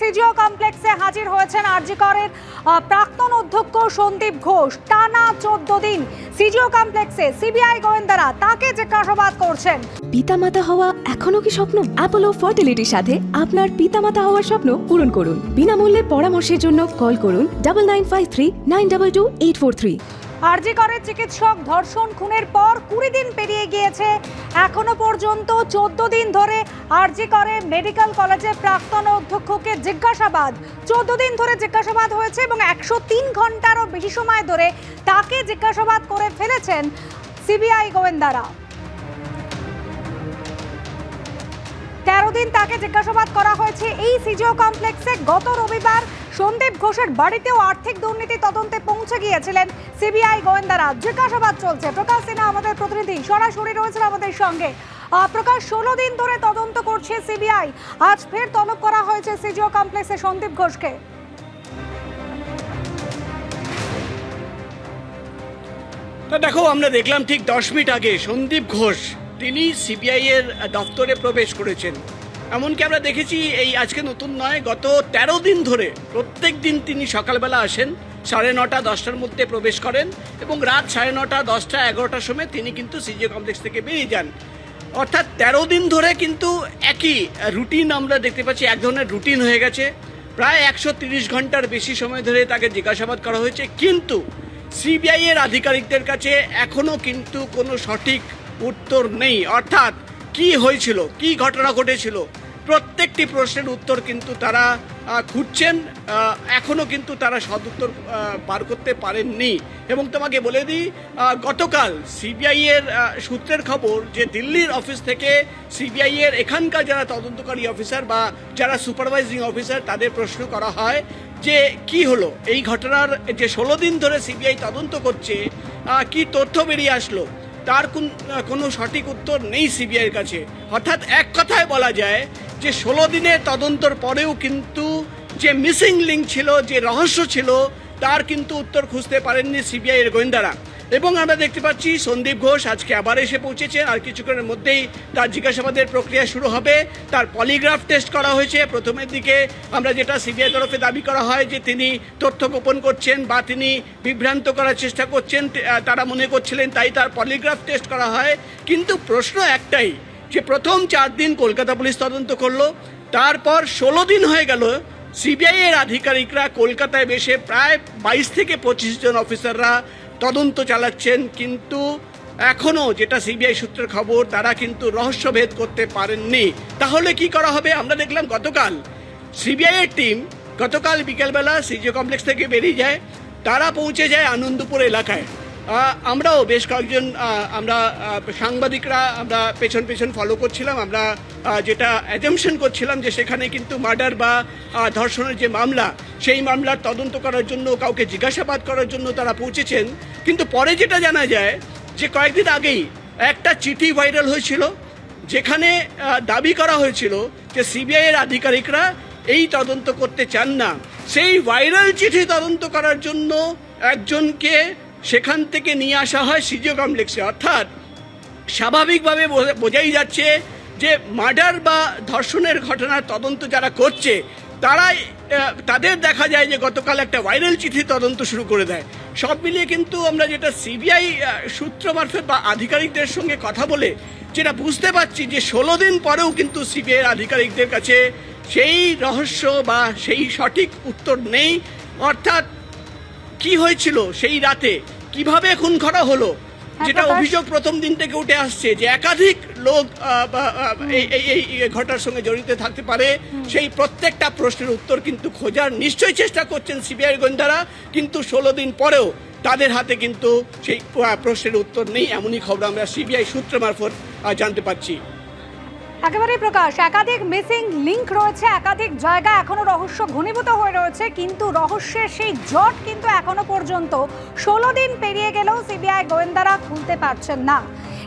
CGO কমপ্লেক্সে হাজির হয়েছেন আরজিকরের প্রাক্তন অধ্যক্ষ সন্দীপ ঘোষ। টানা চোদ্দ দিন সিজিও কমপ্লেক্সে সিবিআই গোয়েন্দারা তাকে জিজ্ঞাসাবাদ করছেন। পিতামাতা হওয়া এখনও কি স্বপ্ন? অ্যাপোলো ফার্টিলিটির সাথে আপনার পিতামাতা হওয়ার স্বপ্ন পূরণ করুন। বিনামূল্যে পরামর্শের জন্য কল করুন double nine five three nine double two eight four three আরজিকরের চিকিৎসক ধর্ষণ খুনের পর কুড়ি দিন পেরিয়ে গিয়েছে এখনও পর্যন্ত চোদ্দ দিন ধরে আরজিকরে মেডিকেল কলেজের প্রাক্তন অধ্যক্ষকে জিজ্ঞাসাবাদ। চোদ্দ দিন ধরে জিজ্ঞাসাবাদ হয়েছে এবং একশো তিন ঘন্টারও বেশি সময় ধরে তাকে জিজ্ঞাসাবাদ করে ফেলেছেন সিবিআই গোয়েন্দারা। তেরো দিন তাকে জিজ্ঞাসাবাদ করা হয়েছে। এই সিজিও কমপ্লেক্সে গত রবিবার সন্দীপ ঘোষের বাড়িতেও আর্থিক দুর্নীতি তদন্তে পৌঁছে গিয়েছিলেন সিবিআই গোয়েন্দারা। জিজ্ঞাসাবাদ চলছে। প্রকাশ সিনহা, আমাদের প্রতিনিধি, সরাসরি রয়েছেন আমাদের সঙ্গে। প্রকাশ, ষোলো দিন ধরে তদন্ত করছে সিবিআই। আজ ফের তলব করা হয়েছে সিজিও কমপ্লেক্সে সন্দীপ ঘোষকে। দেখো, আমরা দেখলাম ঠিক দশ মিনিট আগে সন্দীপ ঘোষ, তিনি সিবিআই এর দপ্তরে প্রবেশ করেছেন। এমনকি আমরা দেখেছি এই আজকে নতুন নয়, গত তেরো দিন ধরে প্রত্যেক দিন তিনি সকালবেলা আসেন, সাড়ে নটা, দশটার মধ্যে প্রবেশ করেন এবং রাত সাড়ে নটা, দশটা, এগারোটার সময় তিনি কিন্তু সিজিও কমপ্লেক্স থেকে বেরিয়ে যান। অর্থাৎ তেরো দিন ধরে কিন্তু একই রুটিন আমরা দেখতে পাচ্ছি, এক ধরনের রুটিন হয়ে গেছে। প্রায় একশো তিরিশ ঘণ্টার বেশি সময় ধরে তাকে জিজ্ঞাসাবাদ করা হয়েছে, কিন্তু সিবিআই এর আধিকারিকদের কাছে এখনও কিন্তু কোনো সঠিক উত্তর নেই। অর্থাৎ কি হয়েছিল, কি ঘটনা ঘটেছিল প্রত্যেকটি প্রশ্নের উত্তর কিন্তু তারা খুঁজছেন এখনও কিন্তু তারা সদুত্তর পার করতে পারেননি। এবং তোমাকে বলে দিই গতকাল সিবিআইয়ের সূত্রের খবর যে দিল্লির অফিস থেকে সিবিআইয়ের এখানকার যারা তদন্তকারী অফিসার বা যারা সুপারভাইজিং অফিসার, তাদের প্রশ্ন করা হয় যে কি হলো? এই ঘটনার যে ষোলো দিন ধরে সিবিআই তদন্ত করছে কি তথ্য বেরিয়ে আসলো? তার কোন- কোনো সঠিক উত্তর নেই সিবিআইয়ের কাছে। অর্থাৎ এক কথায় বলা যায় যে ষোলো দিনের তদন্তর পরেও কিন্তু যে মিসিং লিঙ্ক ছিল, যে রহস্য ছিল, তার কিন্তু উত্তর খুঁজতে পারেননি সিবিআই এর গোয়েন্দারা। এবং আমরা দেখতে পাচ্ছি সন্দীপ ঘোষ আজকে আবার এসে পৌঁছেছেন আর কিছুক্ষণের মধ্যেই তার জিজ্ঞাসাবাদের প্রক্রিয়া শুরু হবে। তার পলিগ্রাফ টেস্ট করা হয়েছে। প্রথমের দিকে আমরা যেটা সিবিআই তরফে দাবি করা হয় যে তিনি তথ্য গোপন করছেন বা তিনি বিভ্রান্ত করার চেষ্টা করছেন তারা মনে করছিলেন তাই তার পলিগ্রাফ টেস্ট করা হয়। কিন্তু প্রশ্ন একটাই যে প্রথম চার দিন কলকাতা পুলিশ তদন্ত করল, তারপর ষোলো দিন হয়ে গেল সিবিআই এর আধিকারিকরা কলকাতায় বেশে প্রায় বাইশ থেকে পঁচিশ জন অফিসাররা তদন্ত চালাচ্ছেন, কিন্তু এখনও যেটা সিবিআই সূত্রের খবর, তারা কিন্তু রহস্যভেদ করতে পারেননি। তাহলে কি করা হবে? আমরা দেখলাম গতকাল সিবিআই এর টিম, গতকাল বিকেলবেলা সিজিও কমপ্লেক্স থেকে বেরিয়ে যায়, তারা পৌঁছে যায় আনন্দপুর এলাকায়। আমরাও বেশ কয়েকজন আমরা সাংবাদিকরা আমরা পেছন পেছন ফলো করছিলাম। আমরা যেটা অ্যাজামশন করছিলাম যে সেখানে কিন্তু মার্ডার বা ধর্ষণের যে মামলা, সেই মামলার তদন্ত করার জন্য, কাউকে জিজ্ঞাসাবাদ করার জন্য তারা পৌঁছেছেন। কিন্তু পরে যেটা জানা যায়, যে কয়েকদিন আগেই একটা চিঠি ভাইরাল হয়েছিল, যেখানে দাবি করা হয়েছিল যে সিবিআই এর আধিকারিকরা এই তদন্ত করতে চান না। সেই ভাইরাল চিঠি তদন্ত করার জন্য একজনকে সেখান থেকে নিয়ে আসা হয় সিজিও কমপ্লেক্সে অর্থাৎ স্বাভাবিকভাবে বোঝা- বোঝাই যাচ্ছে যে মার্ডার বা ধর্ষণের ঘটনার তদন্ত যারা করছে, তারাই তাদের দেখা যায় যে গতকাল একটা ভাইরাল চিঠি তদন্ত শুরু করে দেয়। সব মিলিয়ে কিন্তু আমরা যেটা সিবিআই সূত্র মারফত বা আধিকারিকদের সঙ্গে কথা বলে যেটা বুঝতে পারছি যে ষোলো দিন পরেও কিন্তু সিবিআই আধিকারিকদের কাছে সেই রহস্য বা সেই সঠিক উত্তর নেই। অর্থাৎ কি হয়েছিল সেই রাতে? কীভাবে খুন করা হলো? যেটা অভিযোগ প্রথম দিন থেকে উঠে আসছে যে একাধিক লোক এই ঘটনার সঙ্গে জড়িত থাকতে পারে। সেই প্রত্যেকটা প্রশ্নের উত্তর কিন্তু খোঁজার নিশ্চয়ই চেষ্টা করছেন সিবিআই গোয়েন্দারা কিন্তু ষোলো দিন পরেও তাদের হাতে কিন্তু সেই প্রশ্নের উত্তর নেই। এমনই খবর আমরা সিবিআই সূত্র মারফত জানতে পারছি। একেবারেই প্রকাশ, একাধিক মিসিং লিংক রয়েছে, একাধিক জায়গা এখনও রহস্য ঘনীভূত হয়ে রয়েছে, কিন্তু রহস্যের সেই জট কিন্তু এখনও পর্যন্ত ষোলো দিন পেরিয়ে গেলেও সিবিআই গোয়েন্দারা খুলতে পারছেন না।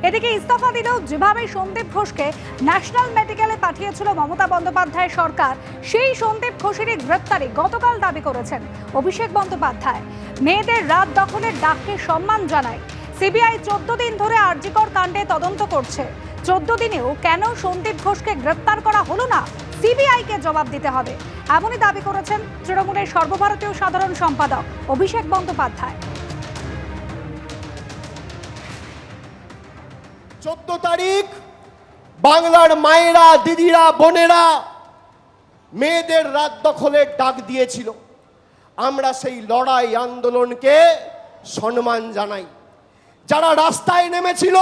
এদিকে ইস্তফা দিলেও যেভাবে সন্দীপ ঘোষকে ন্যাশনাল মেডিকেলে পাঠিয়েছিল মমতা বন্দ্যোপাধ্যায় সরকার, সেই সন্দীপ ঘোষেরই গ্রেপ্তারি গতকাল দাবি করেছেন অভিষেক বন্দ্যোপাধ্যায়। মেয়েদের রাত দখলের ডাককে সম্মান জানায়। সিবিআই চোদ্দ দিন ধরে আরজিকর কাণ্ডে তদন্ত করছে। চোদ্দ দিনেও কেন সন্দীপ ঘোষকে গ্রেপ্তার করা হলো না? সিবিআইকে জবাব দিতে হবে। এমনই দাবি করেছেন তৃণমূলের সর্বভারতীয় সাধারণ সম্পাদক অভিষেক বন্দ্যোপাধ্যায়। চোদ্দ তারিখ, বাংলার মায়েরা, দিদিরা, বোনেরা মেয়েদের রাত দখলের ডাক দিয়েছিল। আমরা সেই লড়াই আন্দোলনকে সম্মান জানাই। যারা রাস্তায় নেমেছিল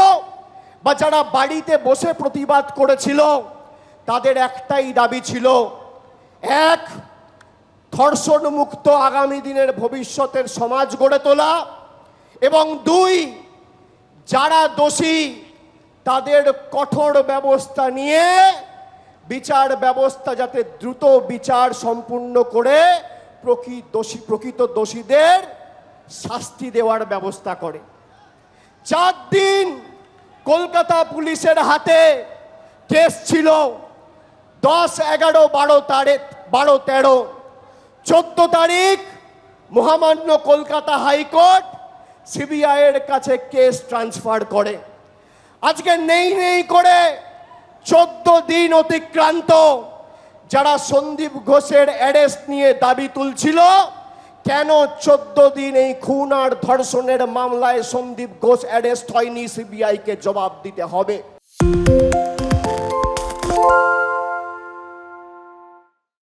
বা যারা বাড়িতে বসে প্রতিবাদ করেছিল, তাদের একটাই দাবি ছিল, এক, ধর্ষণ মুক্ত আগামী দিনের ভবিষ্যতের সমাজ গড়ে তোলা এবং দুই, যারা দোষী, তাদের কঠোর ব্যবস্থা নিয়ে বিচার ব্যবস্থা যাতে দ্রুত বিচার সম্পূর্ণ করে প্রকৃত দোষী, প্রকৃত দোষীদের শাস্তি দেওয়ার ব্যবস্থা করে। চার দিন কলকাতা পুলিশের হাতে কেস ছিল দশ, এগারো, বারো তারিখ, বারো, তেরো। চোদ্দ তারিখ মহামান্য কলকাতা হাইকোর্ট সিবিআইয়ের কাছে কেস ট্রান্সফার করে। আজকে নেই নেই করে চোদ্দ দিন অতিক্রান্ত যারা সন্দীপ ঘোষের অ্যারেস্ট নিয়ে দাবি তুলছিল কেন চোদ্দ দিন এই খুন আর ধর্ষণের মামলায় সন্দীপ ঘোষ অ্যারেস্ট হয়নি সিবিআইকে জবাব দিতে হবে?